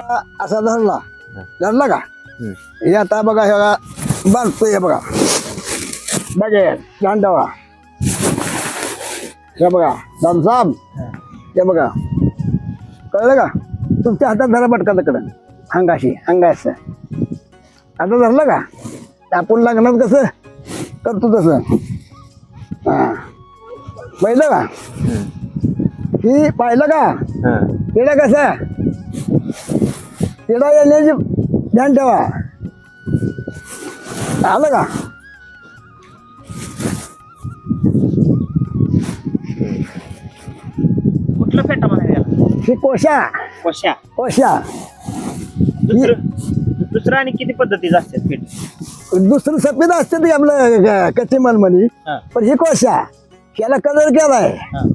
असा धरला. धरला का? हे आता बघा हे बघा बांधतोय बघा. बघे दांडवा. हे बघा दामसाब हे. बघा. कळलं का? तुमच्या हातात धरा पटका तिकडं. अंगाशी अंगाश. आता धरलं का? आपण लग्नात कसं करतो तसं. हा. पाहिलं का? ही पाहिलं का? तिला कसं? तिला येण्याची ध्यान ठेवा. आलं का? कुठलं फेटा म्हणायला याला? ही कोशा. कोशा. कोशा. दुसरं दुसरं आणि किती पद्धतीचं असतात दुसरं सफेद असते ते आपलं कच्ची मालमणी हा. पण ही कोशा. ह्याला कलर केलाय. हा.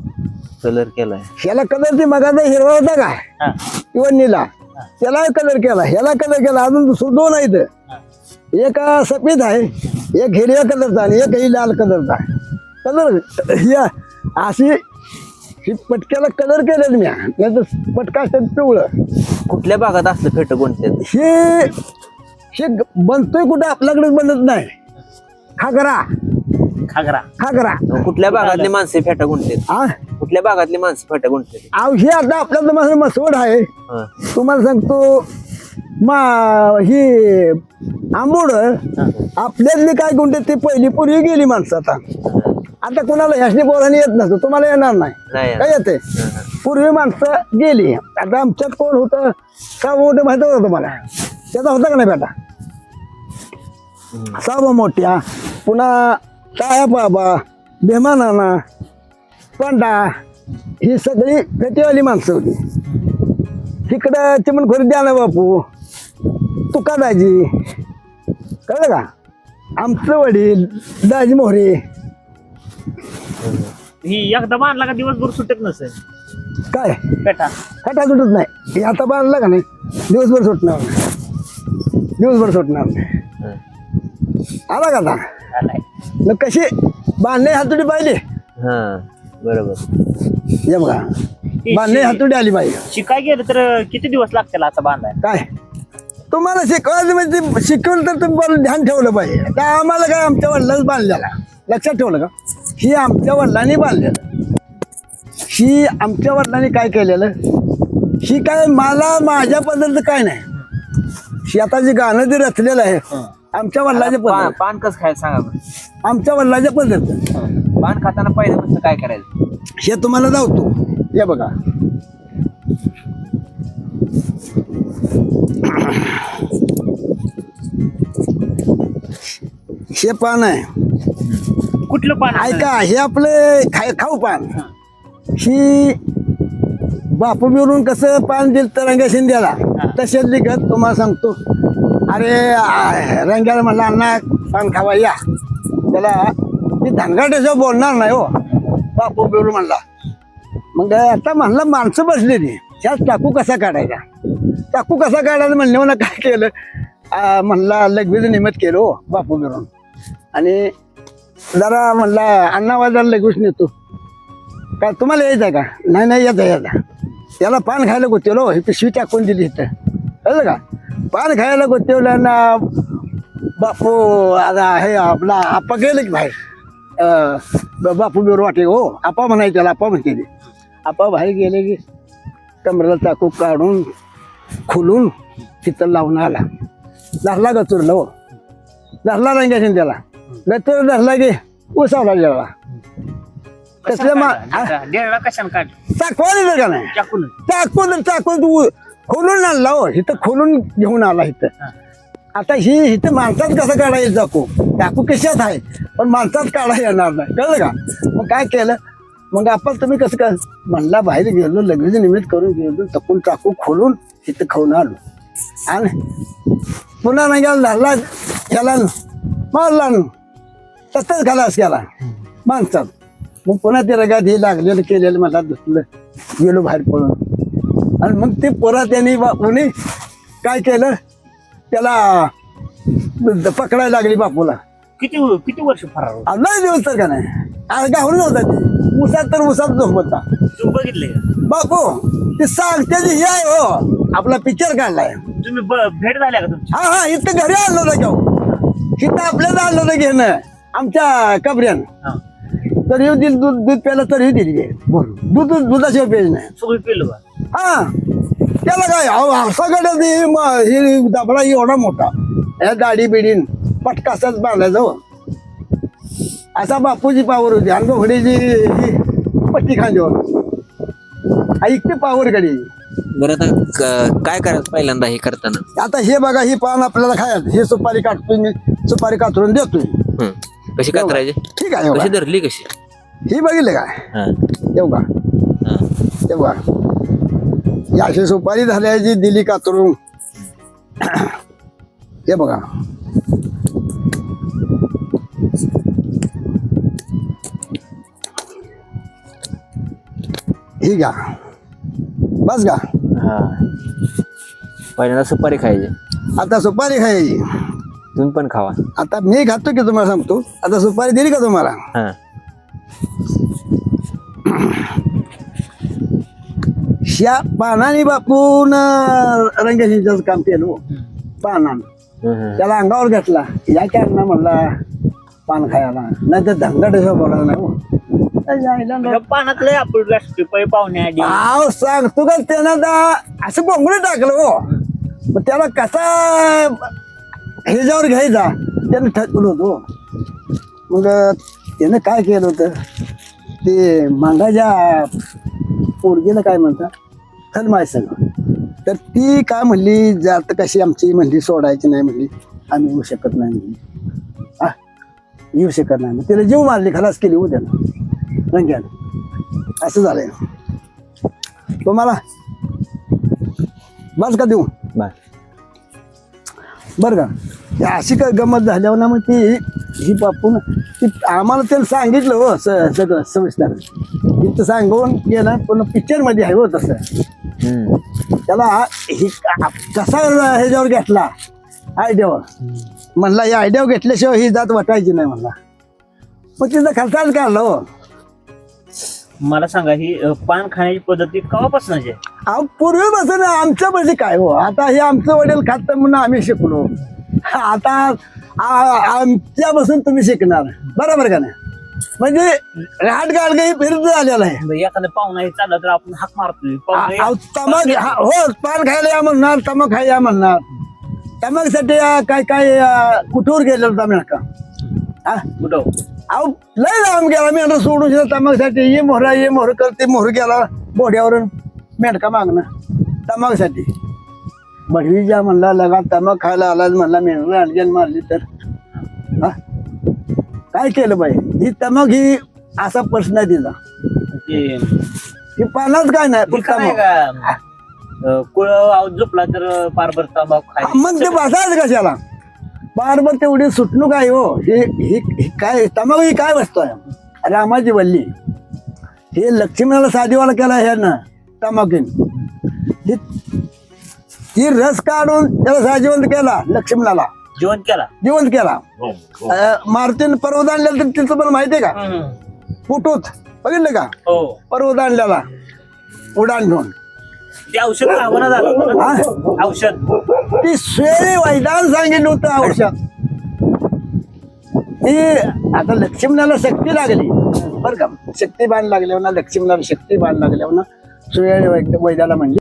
कलर केलाय. ह्याला कलर ती मगाचा हिरवा होता का? हा. किंवा निला त्याला कलर केला ह्याला कलर केला अजून दुसरं दोन आहेत. एक सफेद आहे एक हिरव्या कलरचा आणि एक ही लाल कलरचा कलर ही अशी ही पटक्याला कलर केलेलं मी. नाही तर पटका असतात पिवळं. कुठल्या भागात असलं फेट कोणत्या हे हे बनतोय कुठं? आपल्याकडे बनत नाही. खागरा. खागरा. खागरा. कुठल्या भागातली माणसे फेटा गुंठते आ? कुठल्या भागातली माणसं फेटा गुंठते हे आता आपल्याला माझं मसवड आहे. तुम्हाला सांगतो मा ही आंबोड आपल्यातली काय गुंडे ती पहिली पूर्वी गेली माणसं आता. आता कोणाला ह्यासनी बोलाने येत नसतं तुम्हाला येणार नाही. नाही काय येते पूर्वी माणसं गेली. आता आमच्यात कोण होतं का मोठं माहीत होतं तुम्हाला? त्याचा होता का नाही बेटा? साबा मोठ्या पुन्हा काया बाबा भीमा नाना पंडा ही सगळी पेटीवाली माणसं होती. तिकडं चिमणखोरी द्या ना बापू. तुका दाजी. कळलं का? आमचं वडील दाजी मोहरे. ही एकदा बांधला का दिवसभर सुटत नसेल? काय? फेटा खटा सुटत नाही. हे आता बांधलं का नाही? दिवसभर सुटणार नाही. दिवसभर सुटणार नाही. आला का आता? आलाय. मग कशी? बांधणे हातुडी पाहिली? हा. बरोबर. हे बघा बांधणे हातुडी आली पाहिजे शिकाय गेलं तर किती दिवस लागतील आता बांधाय काय? तुम्हाला शिकवायचं म्हणजे ते शिकवलं तर तुम्ही मला ध्यान ठेवलं पाहिजे आता आम्हाला काय आमच्या वडिलांच बांधलेला? लक्षात ठेवलं का? ही आमच्या वडिलांनी बांधलेलं. ही आमच्या वडिलांनी काय केलेलं? ही काय मला माझ्या पद्धतीचं काय नाही. ही आता जे गाणं जे रचलेलं आहे आमच्या वडिलांच्या पद्धत पान कसं खायचं सांगा बरं. आमच्या वडिलांच्या पद्धत पान खाताना पहिल्यापासून काय करायचं? हे तुम्हाला जावतो हे बघा. हे पान आहे. कुठलं पान ऐका हे आपले खाय खाऊ पान. ही बापू मिळून कसं पान दिलं तर रंगा शिंद्याला? तसेच लिखत तुम्हाला सांगतो. अरे रंग्याला म्हणला अण्णा पान खावा या. त्याला ती धनगाट्याशिवाय बोलणार नाही हो. बापू मिळून म्हणला. मग आता म्हणलं माणसं बसलेली ह्याच टाकू कसा काढायचा? टाकू कसा काढायचा म्हणले मला काय केलं? म्हणला लगवीचं निमित्त केलं हो बापू मिळून आणि जरा म्हणला अण्णा वाजायला लगवीच नेतो. काय तुम्हाला यायचं आहे का? नाही नाही येतं यायचा त्याला पान खायला गोतेलो हो, ही पिशवी टाकून दिली इथं. कळलं का? पान खायला गोतेवलं ना बापू आता हे आपला आपा गेलं की बाहेर. बापू बिवर वाटे हो. आपा म्हणायचे त्याला आपा म्हणते ते. आपा बाहेर गेले की कमरेला चाकू काढून खुलून तिथं लावून आला. धरला गचुरला हो. धरला रंगाशीन त्याला गचुर धरला की उसावला गेला. कसल्या मा? डेळा कशाने काढ चाकवा दिलं का नाही? चाकून. चाकून तू खोलून आणला हो. इथं खोलून घेऊन आला इथं. आता ही इथं माणसात कसं काढायचं चाकू चाकू कशात आहे? पण माणसात काढा येणार नाही. कळलं का? मग काय केलं? मग आपण तुम्ही कसं काय? म्हणला बाहेर गेलो लगेच निमित्त करून गेलो तपून चाकू खोलून इथं खाऊन आलो. आणि पुन्हा नाही गेला धरला गेला मारला. तसंच घालास गेला माणसात. मग पुन्हा ते रगात हे लागलेलं केलेलं मला दुसलं. गेलो बाहेर पडून आणि मग ते पोरा त्यांनी बापूने काय केलं? त्याला पकडायला लागली बापूला. किती किती वर्ष फरार होता? लय दिवस तर का नाही? आज गावून नव्हता ते. उसात तर उसात झोपता तू बघितले का? बापू ते सांग त्याची हे आहे हो. आपला पिक्चर काढलाय. तुम्ही ब- भेट झाल्या का तुमची? हा हा इथं घरी आणलं होतं घेऊ इथं आपल्याला आणलं होतं घेणं आमच्या कबऱ्यानं. हा. तर येऊ दिल दूध दूध प्यायला तर दिली घे दूध दुधाशिवाय पेज नाही. सगळी पिल्लू का? हा. त्याला काय ते म- हे दबडा एवढा मोठा. या दाढी बिडीन पटकासाच बांधायचा. हो असा बापूची पावर होती. आणि घोडीची ही पट्टी खांद्यावर इतकी पावर गडी बरं आता काय करायचं पहिल्यांदा हे करताना? आता हे बघा ही पान आपल्याला खायचं. हे सुपारी काढतोय मी सुपारी कातरून देतोय. कशी कातरायची? ठीक आहे कशी. धरली कशी? ही बघितले काय? हा. येऊ का हा. हे बघा ही अशी सुपारी झाल्याची दिली कातरून हे बघा. ही घ्या. बस का हा. पहिल्यांदा सुपारी खायची. आता सुपारी खायची. तुम्ही पण खावा. आता मी खातो की तुम्हाला सांगतो? आता सुपारी दिली का तुम्हाला? हा. ह्या पानाने बापून रंगशिंचं काम केलं हो. पानानं. हं, हं. त्याला अंगावर घेतला. या ना म्हणला पान खायला. नाही तर धंगाट बोलायला नाही हो. पानातलं आपण राष्ट्रीय पै पाहुणे आधी आव सांगतो का त्यानं असं बोंगडं टाकलं हो. मग त्याला कसा ह्याच्यावर घ्यायचा? त्यानं ठरवलं होतो मग त्यानं काय केलं होतं? ते मांगाच्या पोरगीला काय म्हणतात? खलमाय सगळं. तर ती काय म्हणली? जात कशी आमची म्हणली सोडायची नाही म्हणली आम्ही येऊ शकत नाही म्हणली. हा येऊ शकत नाही. मग तिला जीव मारली खलास केली हो त्यानं रंग्यानं असं झालंय. तुम्हाला बस का देऊ? बर बरं का. अशी काय गमत झाल्यावर ना मग ती ही बापून ती आम्हाला त्याला सांगितलं हो स- सगळं सविस्तर. इथं सांगून गेलं पण पिक्चरमध्ये आहे हो तसं. हं. त्याला ही कसा ह्याच्यावर घेतला? आयडियावर म्हणला या आयडियावर घेतल्याशिवाय ही जात वाटायची नाही म्हणला. मग तिथं खर्चाच काढलं हो. मला सांगा ही अ, पान खाण्याची पद्धती केव्हापासून आहे? अहो, पूर्वीपासून आमच्या म्हणजे काय हो? आता हे आमचं वडील खात म्हणून आम्ही शिकलो. आता आमच्यापासून तुम्ही शिकणार. बरोबर का नाही? म्हणजे राट गाडगाई फिरत आलेला आहे. म्हणजे एखादं पाहुणा हे चाललं तर आपण हाक मारतोय. तमाक हा- हो पान खायला या म्हणणार तमाक खायला या म्हणणार. तमाकसाठी काय काय आ, कुठवर गेलेलो होता का हा? कुठं? अहो लय लांब गेला मेंढा सोडून दिला तमाकसाठी ये मोहरा ये मोहर करते मोहर गेला बोड्यावरून मेंढका मागणं तमाकसाठी बहिणीच्या म्हणला लगा तमाक खायला आला म्हणला मेंढरा आणखीन मारली तर. हा? काय केलं बाई? ही तमाक ही असा प्रश्न आहे तिचा ते ही पानाच काय नाही फक्त काय तमाक. का? अ, कुळ झोपला तर पारभर तंबाखू मग ते बसायचं कशाला? बारबर तेवढी सुटणूक आहे हो. हे ही ही काय तमाक ही काय वस्तू आहे? रामाची वल्ली. हे लक्ष्मणाला साधीवाला केला हे ना तमाकीन. ही ती रस काढून त्याला साजीवंत केला लक्ष्मणाला जेवण केला. जिवंत केला. अं, मारुतीनं पर्वत आणलेला तर तिचं पण माहितीये का? हम्म. फुटूत. बघितलं का? हो. पर्वत आणलेला. उडान घेऊन ते औषध झालं हा? औषध. ती स्वेळी वैदान सांगितलं होतं औषध. ती आता लक्ष्मणाला शक्ती लागली. बरं का? शक्ती बाण लागल्यावर ना लक्ष्मणाला शक्ती बाण लागल्यावर ना सुवेळी वैद्याला म्हणली